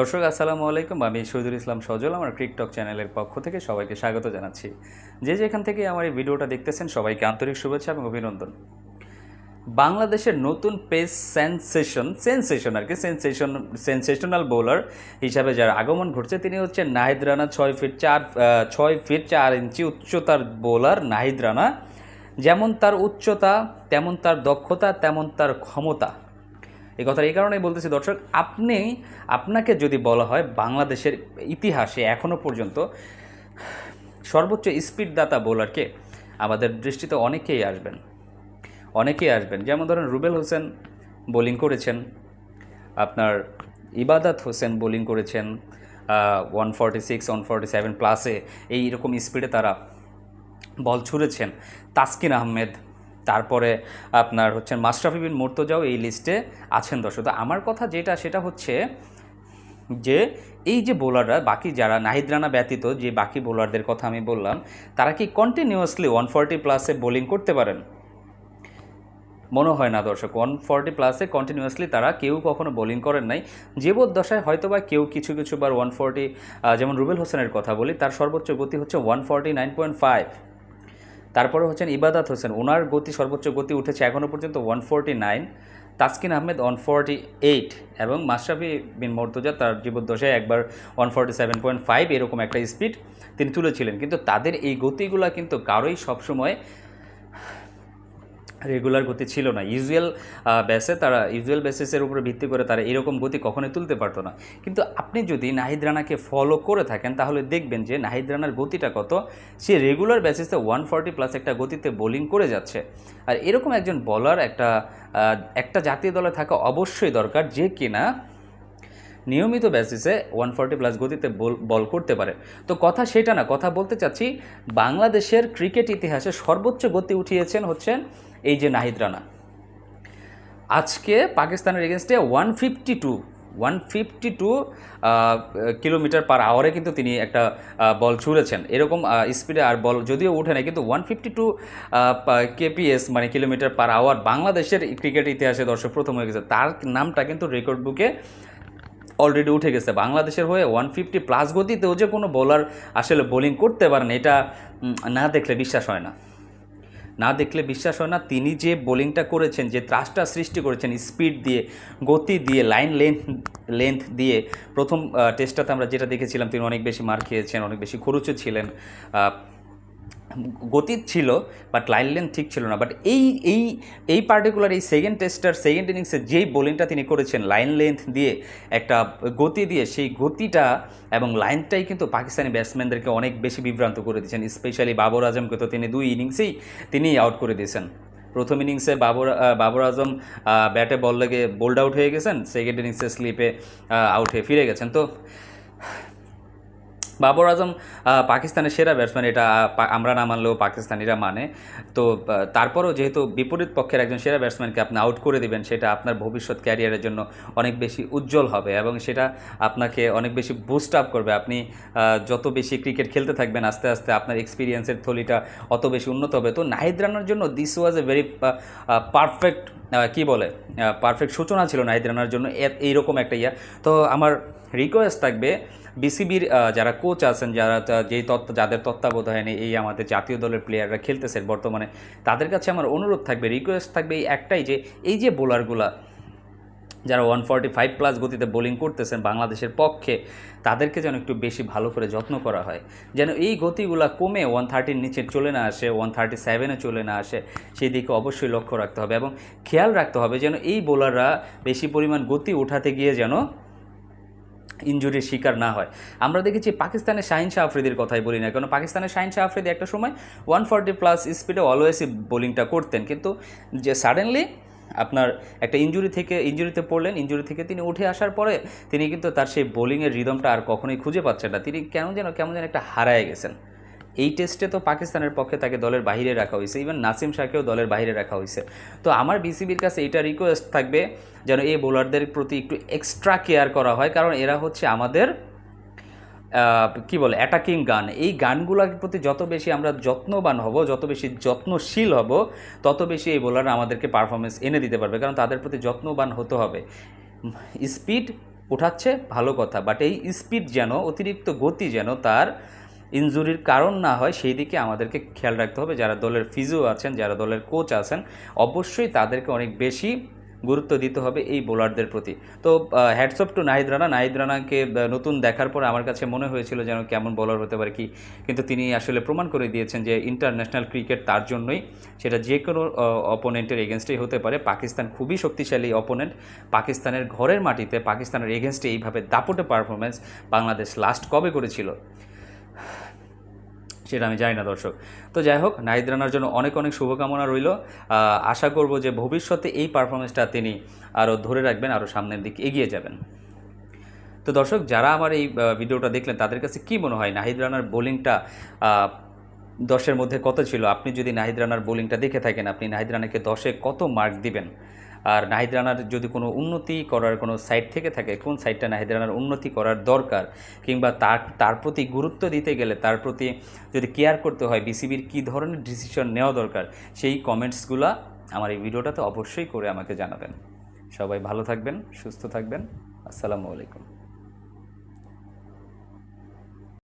দর্শক, আসসালামু আলাইকুম। আমি শহীদুল ইসলাম সজল, আমার ক্রিকটক চ্যানেলের পক্ষ থেকে সবাইকে স্বাগত জানাচ্ছি। যে যেখান থেকে আমার এই ভিডিওটা দেখতেছেন, সবাইকে আন্তরিক শুভেচ্ছা এবং অভিনন্দন। বাংলাদেশের নতুন পেস সেন্সেশন সেন্সেশন আর কি, সেন্সেশন, সেন্সেশনাল বোলার হিসাবে যার আগমন ঘটছে, তিনি হচ্ছেন নাহিদ রানা ছয় ফিট চার ছয় ফিট চার ইঞ্চি উচ্চতার বোলার নাহিদ রানা। যেমন তার উচ্চতা, তেমন তার দক্ষতা, তেমন তার ক্ষমতা। এই কথা এই কারণেই বলতেছি, দর্শক, আপনি, আপনাকে যদি বলা হয় বাংলাদেশের ইতিহাসে এখনও পর্যন্ত সর্বোচ্চ স্পিডদাতা বোলারকে আমাদের দৃষ্টিতে অনেকেই আসবেন। অনেকেই আসবেন। যেমন ধরেন রুবেল হোসেন বোলিং করেছেন, আপনার ইবাদাত হোসেন বোলিং করেছেন one forty six one forty seven প্লাসে এইরকম স্পিডে তারা বল ছুঁড়েছেন। তাসকিন আহমেদ তারপরে আপনার হচ্ছেন মাশরাফি বিন মুর্তজাও এই লিস্টে আছেন দর্শক। তো আমার কথা যেটা, সেটা হচ্ছে যে এই যে বোলাররা, বাকি যারা নাহিদ রানা ব্যতীত যে বাকি বোলারদের কথা আমি বললাম, তারা কি কন্টিনিউয়াসলি ওয়ান ফর্টি প্লাসে বোলিং করতে পারেন? মনে হয় না দর্শক। ওয়ান ফর্টি প্লাসে কন্টিনিউয়াসলি তারা কেউ কখনো বোলিং করেন নাই। জীবদ্দশায় হয়তো বা কেউ কিছু কিছু বার ওয়ান ফর্টি যেমন রুবেল হোসেনের কথা বলি, তার সর্বোচ্চ গতি হচ্ছে one forty nine point five তারপরে হচ্ছেন ইবাদাত হোসেন। ওনার গতি, সর্বোচ্চ গতি উঠেছে এখনও পর্যন্ত one forty nine Taskin Ahmed one forty eight এবং মাশরাফি বিন মর্তুজা তার জীবদ্দশায় একবার one forty seven point five এরকম একটা স্পিড তিনি তুলেছিলেন। কিন্তু তাদের এই গতিগুলো কিন্তু কারোই সবসময় রেগুলার গতি ছিল না। ইউজুয়াল বেসে তারা ইউজুয়াল বেসিসের উপরে ভিত্তি করে তারা এরকম গতি কখনোই তুলতে পারতো না। কিন্তু আপনি যদি নাহিদ রানাকে ফলো করে থাকেন, তাহলে দেখবেন যে নাহিদ রানার গতিটা কত। সে রেগুলার বেসিসে ওয়ান ফর্টি প্লাস একটা গতিতে বোলিং করে যাচ্ছে। আর এরকম একজন বলার একটা একটা জাতীয় দলে থাকা অবশ্যই দরকার যে কিনা নিয়মিত বেসিসে ওয়ান ফর্টি প্লাস গতিতে বল বল করতে পারে। তো কথা সেটা না, কথা বলতে চাচ্ছি, বাংলাদেশের ক্রিকেট ইতিহাসে সর্বোচ্চ গতি উঠিয়েছেন হচ্ছেন এই যে নাহিদ রানা। আজকে পাকিস্তানের এগেনস্টে one fifty two one fifty two kilometre per আওয়ারে কিন্তু তিনি একটা বল ছুঁড়েছেন। এরকম স্পিডে আর বল যদিও উঠে না কিন্তু ওয়ান ফিফটি টু কেপিএস মানে কিলোমিটার পার আওয়ার বাংলাদেশের ক্রিকেট ইতিহাসে দর্শক প্রথম হয়ে গেছে। তার নামটা কিন্তু রেকর্ড বুকে অলরেডি উঠে গেছে। বাংলাদেশের হয়ে ওয়ান ফিফটি প্লাস গতিতেও যে কোনো বোলার আসলে বোলিং করতে পারেন, এটা না দেখলে বিশ্বাস হয় না। না দেখলে বিশ্বাস হয় না। তিনি যে বোলিংটা করেছেন, যে ত্রাসটা সৃষ্টি করেছেন, স্পিড দিয়ে, গতি দিয়ে, লাইন লেন্থ লেন্থ দিয়ে, প্রথম টেস্টটাতে আমরা যেটা দেখেছিলাম, তিনি অনেক বেশি মার খেয়েছেন, অনেক বেশি খরচও ছিলেন। আহ, গতি ছিল বাট লাইন লেন্থ ঠিক ছিল না। বাট এই এই এই পার্টিকুলার এই সেকেন্ড টেস্টার সেকেন্ড ইনিংসে যেই বোলিংটা তিনি করেছেন লাইন লেন্থ দিয়ে একটা গতি দিয়ে সেই গতিটা এবং লাইনটাই কিন্তু পাকিস্তানি ব্যাটসম্যানদেরকে অনেক বেশি বিভ্রান্ত করে দিয়েছেন। স্পেশালি বাবর আজমকে তো তিনি দুই ইনিংসেই তিনি আউট করে দিয়েছেন। প্রথম ইনিংসে বাবর বাবর আজম ব্যাটে বল লেগে বোল্ড আউট হয়ে গেছেন। সেকেন্ড ইনিংসে স্লিপে আউট হয়ে ফিরে গেছেন। তো বাবর আজম পাকিস্তানের সেরা ব্যাটসম্যান এটা আমরা না মানলেও পাকিস্তানিরা মানে। তো তারপরও যেহেতু বিপরীত পক্ষের একজন সেরা ব্যাটসম্যানকে আপনি আউট করে দিবেন, সেটা আপনার ভবিষ্যৎ ক্যারিয়ারের জন্য অনেক বেশি উজ্জ্বল হবে এবং সেটা আপনাকে অনেক বেশি বুস্ট আপ করবে। আপনি যত বেশি ক্রিকেট খেলতে থাকবেন, আস্তে আস্তে আপনার এক্সপিরিয়েন্সের থলিটা অত বেশি উন্নত হবে। তো, নাহিদ রানার জন্য this was a very perfect কি বলে পারফেক্ট সূচনা ছিল নাহিদ রানার জন্য এইরকম একটা ইয়া তো, আমার রিকোয়েস্ট থাকবে বিসিবির যারা কোচ আছেন, যারা যেই তত্ত্ব, যাদের তত্ত্বাবধানে এই আমাদের জাতীয় দলের প্লেয়াররা খেলতেছেন বর্তমানে, তাদের কাছে আমার অনুরোধ থাকবে রিকোয়েস্ট থাকবে এই একটাই যে, এই যে বোলারগুলা যারা ওয়ান ফর্টি ফাইভ প্লাস গতিতে বোলিং করতেছেন বাংলাদেশের পক্ষে, তাদেরকে যেন একটু বেশি ভালো করে যত্ন করা হয়। যেন এই গতিগুলা কমে ওয়ান থার্টির নিচে চলে না আসে ওয়ান থার্টি সেভেনে চলে না আসে, সেই দিকে অবশ্যই লক্ষ্য রাখতে হবে এবং খেয়াল রাখতে হবে যেন এই বোলাররা বেশি পরিমাণ গতি উঠাতে গিয়ে যেন ইঞ্জুরির শিকার না হয়। আমরা দেখেছি পাকিস্তানের শাহিন শাহ আফ্রিদির কথাই বলি না কেন, পাকিস্তানের শাহিন শাহ আফ্রিদি একটা সময় ওয়ান ফর্টি প্লাস স্পিডে অলওয়েসই বোলিংটা করতেন। কিন্তু যে সাডেনলি আপনার একটা ইঞ্জুরি থেকে ইঞ্জুরিতে পড়লেন ইঞ্জুরি থেকে তিনি উঠে আসার পরে তিনি কিন্তু তার সেই বোলিংয়ের রিদমটা আর কখনোই খুঁজে পাচ্ছেন না। তিনি কেন যেন, কেমন যেন একটা হারায় গেছেন। এই টেস্টে তো পাকিস্তানের পক্ষে তাকে দলের বাইরে রাখা হয়েছে। ইভেন নাসিম শাহকেও দলের বাইরে রাখা হয়েছে। তো আমার বিসিবির কাছে এটা রিকোয়েস্ট থাকবে যেন এই বোলারদের প্রতি একটু এক্সট্রা কেয়ার করা হয়, কারণ এরা হচ্ছে আমাদের কি বলে অ্যাটাকিং গান এই গানগুলোর প্রতি যত বেশি আমরা যত্নবান হব, যত বেশি যত্নশীল হব, তত বেশি এই বোলাররা আমাদেরকে পারফরমেন্স এনে দিতে পারবে, কারণ তাদের প্রতি যত্নবান হতে হবে। স্পিড উঠাচ্ছে, ভালো কথা বাট এই স্পিড যেন, অতিরিক্ত গতি যেন তার ইনজুরির কারণ না হয়, সেই দিকে আমাদেরকে খেয়াল রাখতে হবে। যারা দলের ফিজিও আছেন, যারা দলের কোচ আছেন, অবশ্যই তাদেরকে অনেক বেশি গুরুত্ব দিতে হবে এই বোলারদের প্রতি। তো hats off to Nahid Rana. Nahid রানাকে নতুন দেখার পর আমার কাছে মনে হয়েছিল যেন কেমন বোলার হতে পারে কি। কিন্তু তিনি আসলে প্রমাণ করে দিয়েছেন যে ইন্টারন্যাশনাল ক্রিকেট তার জন্যই সেটা যে কোনো অপোনেন্টের এগেনস্টেই হতে পারে। পাকিস্তান খুবই শক্তিশালী অপোনেন্ট পাকিস্তানের ঘরের মাটিতে, পাকিস্তানের এগেনস্টে এইভাবে দাপটে পারফরমেন্স বাংলাদেশ লাস্ট কবে করেছিল? সেটা আমি জানি না, দর্শক। তো যাই হোক, নাহিদ রানার জন্য অনেক অনেক শুভকামনা রইল। আশা করব যে ভবিষ্যতে এই পারফরমেন্সটা তিনি আরও ধরে রাখবেন আরও সামনের দিকে এগিয়ে যাবেন। তো দর্শক, যারা আমার এই ভিডিওটা দেখলেন, তাদের কাছে কি মনে হয়? নাহিদ রানার বোলিংটা দশের মধ্যে কত ছিল? আপনি যদি নাহিদ রানার বোলিংটা দেখে থাকেন, আপনি নাহিদ রানাকে দশে কত মার্ক দিবেন? আর নাহিদ রানার যদি কোনো উন্নতি করার কোনো সাইড থেকে থাকে, কোন সাইডটা নাহিদ রানার উন্নতি করার দরকার? কিংবা তার তার প্রতি গুরুত্ব দিতে গেলে তার প্রতি যদি কেয়ার করতে হয় বিসিবির কী ধরনের ডিসিশন নেওয়া দরকার? সেই কমেন্টসগুলো আমার এই ভিডিওটাতে অবশ্যই করে আমাকে জানাবেন। সবাই ভালো থাকবেন, সুস্থ থাকবেন। আসসালামু আলাইকুম।